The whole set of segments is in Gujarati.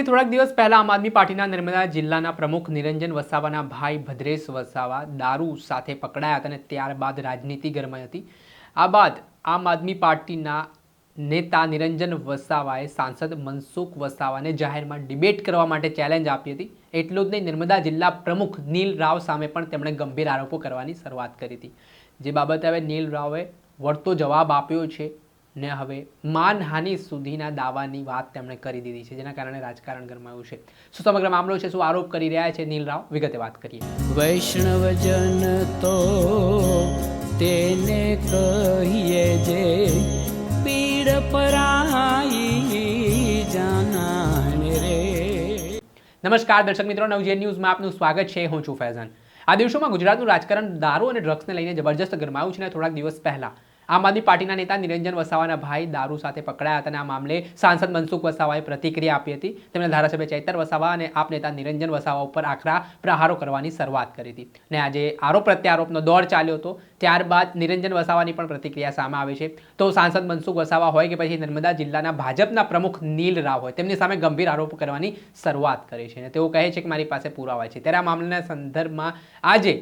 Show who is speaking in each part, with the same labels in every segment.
Speaker 1: આજથી થોડાક દિવસ પહેલા આમ આદમી પાર્ટીના નર્મદા જિલ્લાના પ્રમુખ નિરંજન વસાવાના ભાઈ ભદ્રેશ વસાવા દારૂ સાથે પકડાયા હતા અને ત્યારબાદ રાજનીતિ ગરમાઈ હતી. આ બાદ આમ આદમી પાર્ટીના નેતા નિરંજન વસાવાએ સાંસદ મનસુખ વસાવાને જાહેરમાં ડિબેટ કરવા માટે ચેલેન્જ આપી હતી. એટલું જ નહીં, નર્મદા જિલ્લા પ્રમુખ નીલ રાવ સામે પણ તેમણે ગંભીર આરોપો કરવાની શરૂઆત કરી હતી. જે બાબતે હવે નીલ રાવે વળતો જવાબ આપ્યો છે. ને હવે માનહાનિ સુધીના દાવાની વાત તેમણે કરી દીધી છે જેના કારણે રાજકારણ ગરમાયું છે. શું સમગ્ર મામલો છે શું આરોપ કરી રહ્યા છે નીલ રાવ? વિગતે વાત કરીએ.
Speaker 2: વૈષ્ણવજન તો તેને કહીએ જે પીડ પરાઈ જાનાને રે.
Speaker 1: નમસ્કાર દર્શક મિત્રો નવજીએન ન્યૂઝમાં આપનું સ્વાગત છે. હું છું ફૈઝાન. આ દિવસોમાં ગુજરાતનું રાજકારણ દારૂ અને ડ્રગ્સને લઈને જબરજસ્ત ગરમાયું છે ને થોડાક દિવસ પહેલા. આમ આદમી પાર્ટીના નેતા નિરંજન વસાવાના ભાઈ દારૂ સાથે પકડાયા હતા અને આ મામલે સાંસદ મનસુખ વસાવાએ પ્રતિક્રિયા આપી હતી. તેમણે ધારાસભ્ય ચૈતર વસાવા અને આપ નેતા નિરંજન વસાવા ઉપર આકરા પ્રહારો કરવાની શરૂઆત કરી હતી. અને આજે આરોપ પ્રત્યારોપનો દોર ચાલ્યો હતો, ત્યારબાદ નિરંજન વસાવાની પણ પ્રતિક્રિયા સામે આવે છે. તો સાંસદ મનસુખ વસાવા હોય કે પછી નર્મદા જિલ્લાના ભાજપના પ્રમુખ નીલ રાવ હોય, તેમની સામે ગંભીર આરોપ કરવાની શરૂઆત કરે છે. અને તેઓ કહે છે કે મારી પાસે પુરાવા છે. ત્યારે આ મામલાના સંદર્ભમાં આજે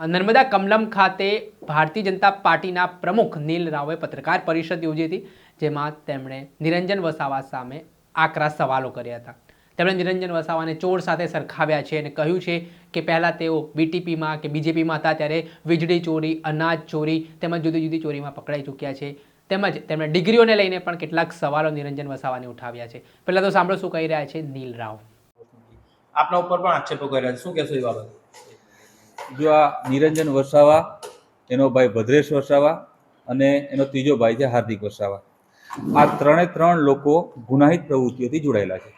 Speaker 1: નર્મદા કમલમ ખાતે ભારતીય જનતા પાર્ટીના પ્રમુખ નીલ રાવે પત્રકાર પરિષદ યોજી હતી, જેમાં તેમણે નિરંજન વસાવા સામે આકરા સવાલો કર્યા હતા. તેમણે નિરંજન વસાવાને ચોર સાથે સરખાવ્યા છે અને કહ્યું છે કે પહેલાં તેઓ બીટીપીમાં કે બીજેપીમાં હતા, ત્યારે વીજળી ચોરી, અનાજ ચોરી તેમજ જુદી જુદી ચોરીમાં પકડાઈ ચૂક્યા છે. તેમજ તેમણે ડિગ્રીઓને લઈને પણ કેટલાક સવાલો નિરંજન વસાવાને ઉઠાવ્યા છે. પહેલાં તો સાંભળો શું કહી રહ્યા છે નીલ રાવ.
Speaker 3: આપના ઉપર પણ આક્ષેપો કર્યા છે. શું કહેશો એ બાબત?
Speaker 4: જો આ નિરંજન વસાવા, એનો ભાઈ ભદ્રેશ વસાવા અને એનો ત્રીજો ભાઈ છે હાર્દિક વસાવા. આ ત્રણે ત્રણ લોકો ગુનાહિત પ્રવૃત્તિઓથી જોડાયેલા છે.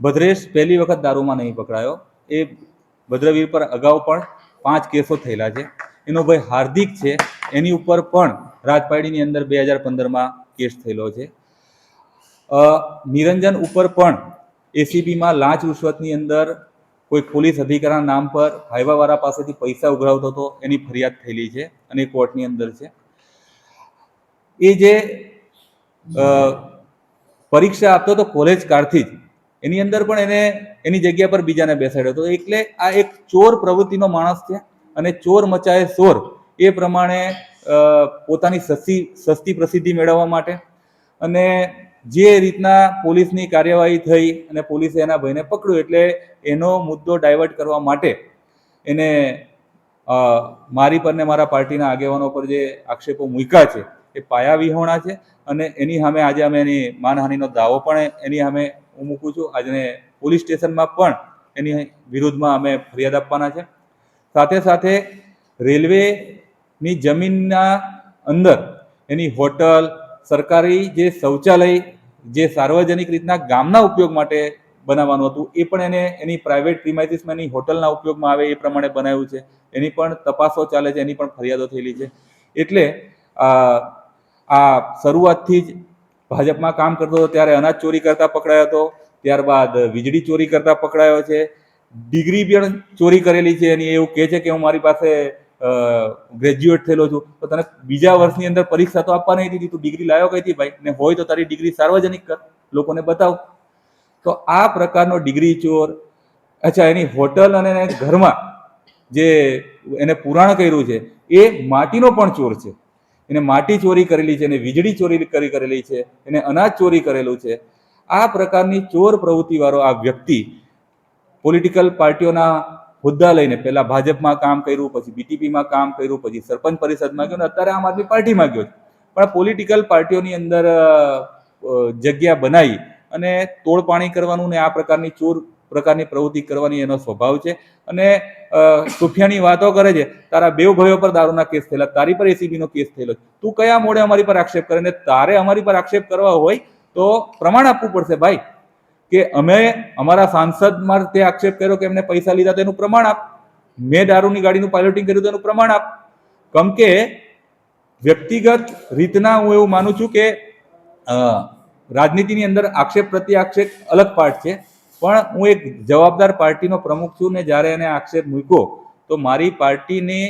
Speaker 4: ભદ્રેશ પહેલી વખત દારૂમાં નહીં પકડાયો. એ ભદ્રવીર પર અગાઉ પણ પાંચ કેસો થયેલા છે. એનો ભાઈ હાર્દિક છે. એની ઉપર પણ રાજપાડીની અંદર બે હજાર પંદરમાં કેસ થયેલો છે. નિરંજન ઉપર પણ એસીબીમાં લાંચ રૂશ્વતની અંદર કોઈ પોલીસ અધિકારીના નામ પર હાઈવાવાળા પાસેથી પૈસા ઉઘરાવતો હતો, એની ફરિયાદ થયેલી છે અને કોર્ટની અંદર છે. એ જે પરીક્ષા આપતો હતો કોલેજ કાળથી જ, એની અંદર પણ એને, એની જગ્યા પર બીજાને બેસાડ્યો હતો. એટલે આ એક ચોર પ્રવૃત્તિનો માણસ છે અને ચોર મચાએ ચોર એ પ્રમાણે પોતાની સસ્તી સસ્તી પ્રસિદ્ધિ મેળવવા માટે અને જે રીતના પોલીસની કાર્યવાહી થઈ અને પોલીસે એના ભાઈને પકડ્યું એટલે એનો મુદ્દો ડાયવર્ટ કરવા માટે એને મારી પર ને મારા પાર્ટીના આગેવાનો પર જે આક્ષેપો મૂક્યા છે, એ પાયા વિહોણા છે અને એની સામે આજે અમે એની માનહાનિનો દાવો પણ એની સામે હું મૂકું છું. આજને પોલીસ સ્ટેશનમાં પણ એની વિરુદ્ધમાં અમે ફરિયાદ આપવાના છે. સાથે સાથે રેલવેની જમીનના અંદર એની હોટલ, સરકારી જે શૌચાલય જે સાર્વજનિક રીતના ગામના ઉપયોગ માટે બનાવવાનું હતું, એ પણ એને એની પ્રાઇવેટ પ્રિમાઇસીસમાં એની હોટલના ઉપયોગમાં આવે એ પ્રમાણે બનાવ્યું છે. એની પણ તપાસો ચાલે છે, એની પણ ફરિયાદો થયેલી છે. એટલે આ શરૂઆતથી જ ભાજપમાં કામ કરતો હતો, ત્યારે અનાજ ચોરી કરતા પકડાયો હતો, ત્યારબાદ વીજળી ચોરી કરતા પકડાયો છે. ડિગ્રી પણ ચોરી કરેલી છે એની એવું કહે છે કે હું મારી પાસે ગ્રેજ્યુએટ થયેલો છું, તો તને બીજા વર્ષની અંદર પરીક્ષા તો આપવા નહીં દીધી, તું ડિગ્રી લાવ્યો હતી ભાઈ? ને હોય તો તારી ડિગ્રી સાર્વજનિક કર, લોકોને બતાવ. તો આ પ્રકારનો ડિગ્રી ચોર, અચ્છા, એની હોટલ અને ઘરમાં જે એને પુરાણ કર્યું છે, એ માટીનો પણ ચોર છે. એને માટી ચોરી કરેલી છે, એને વીજળી ચોરી કરી કરેલી છે, એને અનાજ ચોરી કરેલું છે. આ પ્રકારની ચોર પ્રવૃત્તિવાળો આ વ્યક્તિ પોલિટિકલ પાર્ટીઓના હોદ્દા લઈને પહેલા ભાજપમાં કામ કર્યું, પછી બીટીપીમાં કામ કર્યું, પછી સરપંચ પરિષદમાં ગયો ને અત્યારે આમ આદમી પાર્ટીમાં ગયો પણ પોલિટિકલ પાર્ટીઓની અંદર જગ્યા બનાવી અને તોડપાણી કરવાનું ને આ પ્રકારની ચોર પ્રકારની પ્રવૃત્તિ કરવાની એનો સ્વભાવ છે. અને સુફિયાની વાતો કરે છે, તારા બેવ ભાઈઓ પર દારૂના કેસ થયેલા, તારી પર એસીબી નો કેસ થયેલો તું કયા મોડે અમારી પર આક્ષેપ કરે? ને તારે અમારી પર આક્ષેપ કરવા હોય તો પ્રમાણ આપવું પડશે, ભાઈ. કે અમે અમારા સાંસદમાં તે આક્ષેપ કર્યો કે એમને પૈસા લીધા તેનું પ્રમાણ આપ. મેં દારૂની ગાડીનું પાયલોટિંગ કર્યું તેનું પ્રમાણ આપ. કમ કે વ્યક્તિગત રીતના હું એવું માનું છું કે રાજનીતિની અંદર આક્ષેપ પ્રતિ આક્ષેપ અલગ પાર્ટ છે. પણ હું એક જવાબદાર પાર્ટીનો પ્રમુખ છું ને જ્યારે એને આક્ષેપ મૂક્યો, તો મારી પાર્ટીને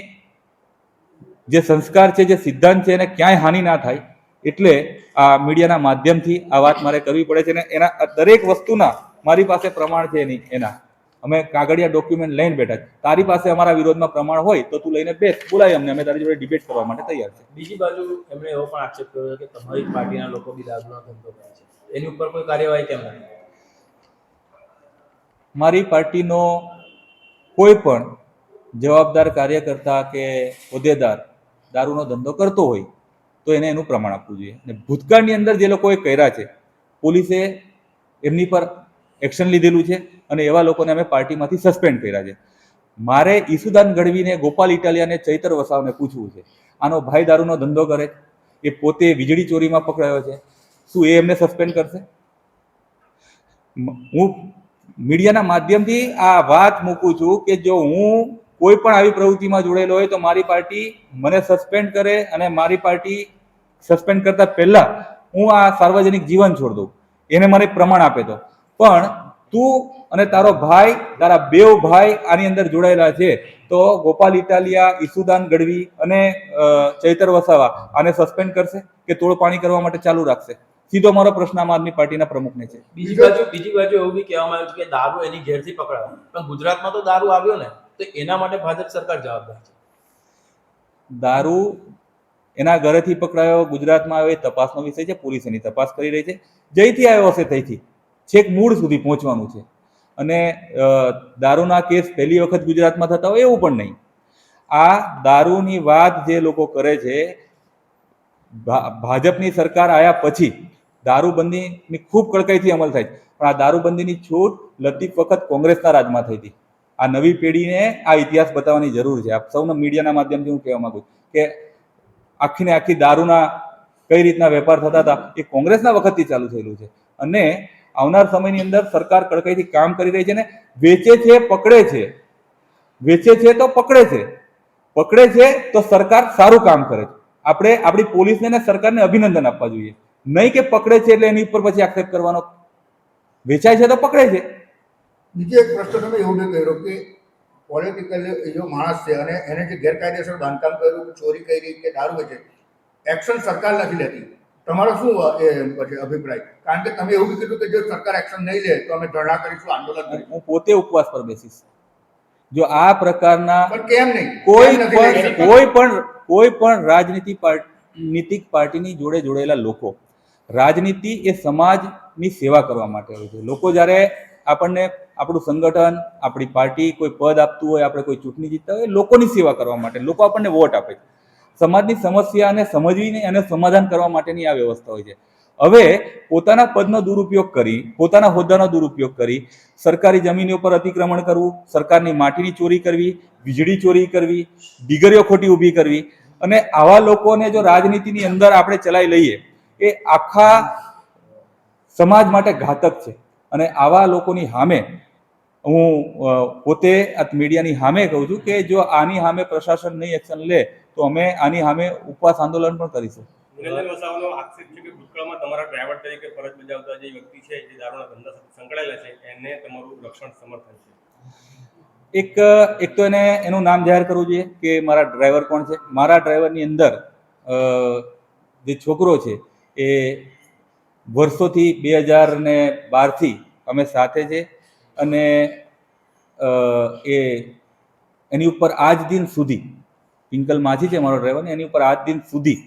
Speaker 4: જે સંસ્કાર છે, જે સિદ્ધાંત છે, એને ક્યાંય હાનિ ના થાય. એટલે આ મીડિયાના માધ્યમથી આ વાત મારે કરવી પડે છે અને એના દરેક વસ્તુના મારી પાસે પ્રમાણ છે એની એના. અમે કાગળિયા ડોક્યુમેન્ટ લઈને બેઠા તારી પાસે અમારા વિરોધમાં પ્રમાણ હોય તો તું લઈને બેસ. બોલાય અમને. અમે તારી જોડે ડિબેટ કરવા માટે તૈયાર છે
Speaker 3: બીજી બાજુ એમણે એવો પણ આક્ષેપ કર્યો કે તમારી પાર્ટીના લોકો બી દારૂનો ધંધો કરે છે. એની ઉપર કોઈ કાર્યવાહી કેમ નથી?
Speaker 4: મારી પાર્ટીનો કોઈ પણ જવાબદાર કાર્યકર્તા કે હોદ્દેદાર દારૂનો ધંધો કરતો હોય તો એને એનું પ્રમાણ આપવું જોઈએ. અને ભૂતકાળની અંદર જે લોકોએ કર્યા છે, પોલીસે એમની પર એક્શન લીધેલું છે અને એવા લોકોને અમે પાર્ટીમાંથી સસ્પેન્ડ કર્યા છે. મારે ઈસુદાન ગઢવીને ગોપાલ ઇટાલિયાને ચૈતર વસાવને પૂછવું છે. આનો ભાઈ દારૂનો ધંધો કરે એ પોતે વીજળી ચોરીમાં પકડાયો છે. શું એ એમને સસ્પેન્ડ કરશે? હું મીડિયાના માધ્યમથી આ વાત મૂકું છું કે જો હું કોઈ પણ આવી પ્રવૃત્તિમાં જોડેલો હોય તો મારી પાર્ટી મને સસ્પેન્ડ કરે અને મારી પાર્ટી સસ્પેન્ડ કરતા પહેલા હું આ સાર્વજનિક જીવન છોડ દઉં. એને મને પ્રમાણ આપે તો. પણ તું અને તારો ભાઈ તારા બેવ ભાઈ આની અંદર જોડાયેલા છે તો ગોપાલ ઇટાલિયા ઈસુદાન ગઢવી અને ચૈતર વસાવા આને સસ્પેન્ડ કરશે કે તોડપાણી કરવા માટે ચાલુ રાખશે? સીધો મારો પ્રશ્ન આમ આદમી પાર્ટીના પ્રમુખને છે.
Speaker 3: બીજી બાજુ બીજી બાજુ એવું બી કહેવામાં આવ્યું છે કે દારૂ એની ઘેરથી પકડાયો પણ ગુજરાતમાં તો દારૂ આવ્યો ને તો એના માટે ભાજપ સરકાર જવાબદાર છે.
Speaker 4: દારૂ એના ઘરેથી પકડાયો. ગુજરાતમાં આવ્યો. એ તપાસનો વિષય છે. પોલીસ એની તપાસ કરી રહી છે. જઈથી આવ્યો હશે તઈથી છેક મૂળ સુધી પહોંચવાનું છે. અને દારૂના કેસ પહેલી વખત ગુજરાતમાં થતા હોય એવું પણ નહીં. આ દારૂની વાત જે લોકો કરે છે ભાજપની સરકાર આવ્યા પછી દારૂબંધીની ખૂબ કડકાઈથી અમલ થાય છે. પણ આ દારૂબંધીની છૂટ લતીફ વખત કોંગ્રેસના રાજમાં થઈ હતી. આ નવી પેઢીને આ ઇતિહાસ બતાવવાની જરૂર છે. આપ સૌના મીડિયાના માધ્યમથી હું કહેવા માંગુ કે આખી ને આખી દારૂના કઈ રીતના વેપાર થતા હતા, એ કોંગ્રેસના વખતથી ચાલુ થયેલું છે. અને આવનાર સમયની અંદર સરકાર કડકાઈથી કામ કરી રહી છે ને, વેચે છે, પકડે છે. વેચે છે તો પકડે છે. પકડે છે તો સરકાર સારું કામ કરે છે. આપણે આપણી પોલીસને અને સરકારને અભિનંદન આપવા જોઈએ. નહીં કે પકડે છે એટલે એની ઉપર પછી આક્ષેપ કરવાનો. વેચાય છે તો પકડે છે.
Speaker 5: બીજો એક પ્રશ્ન તમે એવું કર્યો કે પોલિટિકલી એ જો માણસ છે અને એને જે ગેરકાયદેસર બાંધકામ કર્યું ચોરી કરી કે દારૂ વેચે એક્શન સરકાર નથી લેતી. તમારો શું અભિપ્રાય? કારણ કે તમે એવું કીધું કે જો સરકાર એક્શન નહીં લે તો અમે ધરણા કરીશું આંદોલન કરીશું.
Speaker 4: હું પોતે ઉપવાસ પર બેસીશ. જો આ પ્રકારના
Speaker 5: પણ કેમ નહીં?
Speaker 4: કોઈ પણ કોઈ પણ કોઈ પણ રાજનીતિ નીતિક પાર્ટીની જોડે જોડાયેલા લોકો રાજનીતિ એ સમાજની સેવા કરવા માટે હોય છે. લોકો જ્યારે આપણને આપણું સંગઠન, આપણી પાર્ટી કોઈ પદ આપતું હોય, આપણે કોઈ ચૂંટણી જીતતા હોય લોકોની સેવા કરવા માટે, લોકો આપણને વોટ આપે છે. સમાજની સમસ્યાને સમજવીને અને સમાધાન કરવા માટેની આ વ્યવસ્થા હોય છે. હવે પોતાના પદનો દુરુપયોગ કરી, પોતાના હોદ્દાનો દુરુપયોગ કરી, સરકારી જમીન ઉપર અતિક્રમણ કરવું, સરકારની માટીની ચોરી કરવી, વીજળી ચોરી કરવી દીગરીઓ ખોટી ઊભી કરવી અને આવા લોકોને જો રાજનીતિની અંદર આપણે ચલાવી લઈએ, એ આખા સમાજ માટે ઘાતક છે. અને આવા લોકોની સામે હું પોતે આ મીડિયાની સામે કહું છું કે જો આની સામે પ્રશાસન નહીં એક્શન લે તો અમે આની સામે ઉપવાસ આંદોલન પણ કરીશું.
Speaker 6: નિરંજન વસાવાનો આક્ષેપ છે કે ભૂતકાળમાં તમારા ડ્રાઈવર તરીકે ફરજ બજાવતા જે વ્યક્તિ છે જે દારૂના ધંધા સાથે સંકળાયેલા છે એને તમારું રક્ષણ સમર્થન છે.
Speaker 4: એક એક તો એને એનું નામ જાહેર કરવું જોઈએ કે મારા ડ્રાઈવર કોણ છે? મારા ડ્રાઈવરની અંદર જે છોકરો છે એ વર્ષોથી બે હજાર ને બારથી અમે સાથે છે. અને એ એની ઉપર આજ દિન સુધી, પિંકલ માછી છે મારો ડ્રાઈવર, એની ઉપર આજ દિન સુધી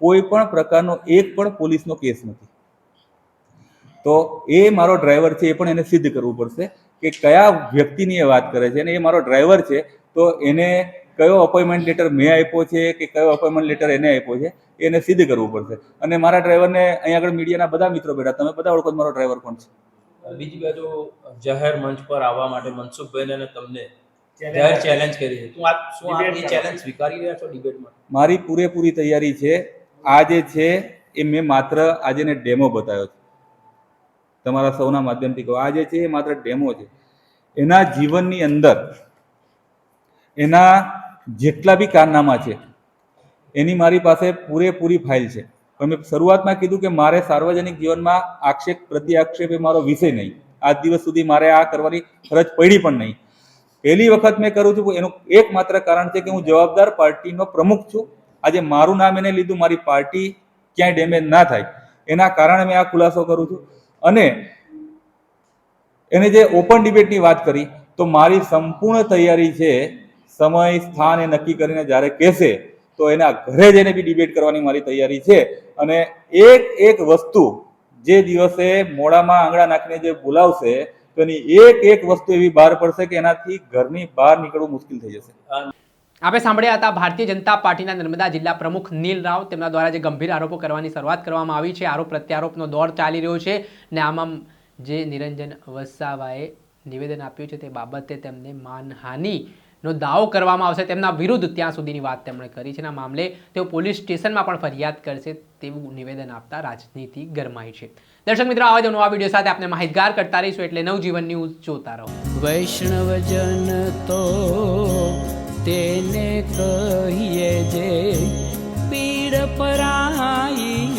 Speaker 4: કોઈ પણ પ્રકારનો એક પણ પોલીસનો કેસ નથી. તો એ મારો ડ્રાઈવર છે, એ પણ એને સિદ્ધ કરવું પડશે કે કયા વ્યક્તિની એ વાત કરે છે. અને એ મારો ડ્રાઈવર છે, તો એને કયો અપોઇન્ટમેન્ટ લેટર મેં આપ્યો છે કે કયો અપોઇન્ટમેન્ટ લેટર એને આપ્યો છે, એને સિદ્ધ કરવું પડશે. અને મારા ડ્રાઈવરને અહીંયા આગળ મીડિયાના બધા મિત્રો બેઠા, તમે બધા ઓળખો મારો ડ્રાઈવર કોણ છે?
Speaker 3: બીજી બાજુ જાહેર મંચ પર આવવા માટે મનસુખભાઈને અને તમને જાહેર ચેલેન્જ કરી છે. તું આ શું આપ એ ચેલેન્જ સ્વીકારી રહ્યા છો ડિબેટમાં
Speaker 4: મારી પૂરેપૂરી તૈયારી છે. આ જે છે એ મેં માત્ર આજે ને ડેમો બતાવ્યો છે. તમારા સૌના માધ્યમથી કહો. આ જે છે એ માત્ર ડેમો છે. એના જીવનની અંદર એના જેટલા બી કારનામા છે એની મારી પાસે પૂરેપૂરી ફાઇલ છે. પણ મેં શરૂઆતમાં કીધું કે મારે સાર્વજનિક જીવનમાં આક્ષેપ પ્રતિ આક્ષેપ એ મારો વિષય નહીં. આજ દિવસ સુધી મારે આ કરવાની ફરજ પડી પણ નહીં. પહેલી વખત મેં કરું છું એનું એકમાત્ર કારણ છે કે હું જવાબદાર પાર્ટીનો પ્રમુખ છું. આજે મારું નામ એને લીધું, મારી પાર્ટી ક્યાંય ડેમેજ ના થાય. એના કારણે મેં આ ખુલાસો કરું છું. અને એને જે ઓપન ડિબેટની વાત કરી, તો મારી સંપૂર્ણ તૈયારી છે સમય, સ્થાન એ નક્કી કરીને જ્યારે કહેશે તો એના ઘરે જઈને બી ડિબેટ કરવાની મારી તૈયારી છે. અને એક એક વસ્તુ જે દિવસે મોડામાં આંગળા નાખીને જે બોલાવશે, તો એની એક એક વસ્તુ એવી બહાર પડશે કે એનાથી ઘરની બહાર નીકળવું મુશ્કેલ થઈ જશે.
Speaker 1: આપણે સાંભળ્યા હતા ભારતીય જનતા પાર્ટીના નર્મદા જિલ્લા પ્રમુખ નીલ રાવ. તેમના દ્વારા જે ગંભીર આરોપો કરવાની શરૂઆત કરવામાં આવી છે. આરોપ પ્રત્યારોપનો દોર ચાલી રહ્યો છે ને આમાં જે નિરંજન વસાવાએ નિવેદન આપ્યું છે તે બાબતે તેમને માનહાનિનો દાવો કરવામાં આવશે તેમના વિરુદ્ધ ત્યાં સુધીની વાત તેમણે કરી છે. અને મામલે તેઓ પોલીસ સ્ટેશનમાં પણ ફરિયાદ કરશે તેવું નિવેદન આપતા રાજનીતિ ગરમાઈ છે. દર્શક મિત્રો, આવા જ નવા વીડિયો સાથે આપણે માહિતગાર કરતા રહીશું એટલે નવજીવન ન્યૂઝ જોતા રહો.
Speaker 2: વૈષ્ણવજન તો તેને કહીએ જે પીડ પરાઈ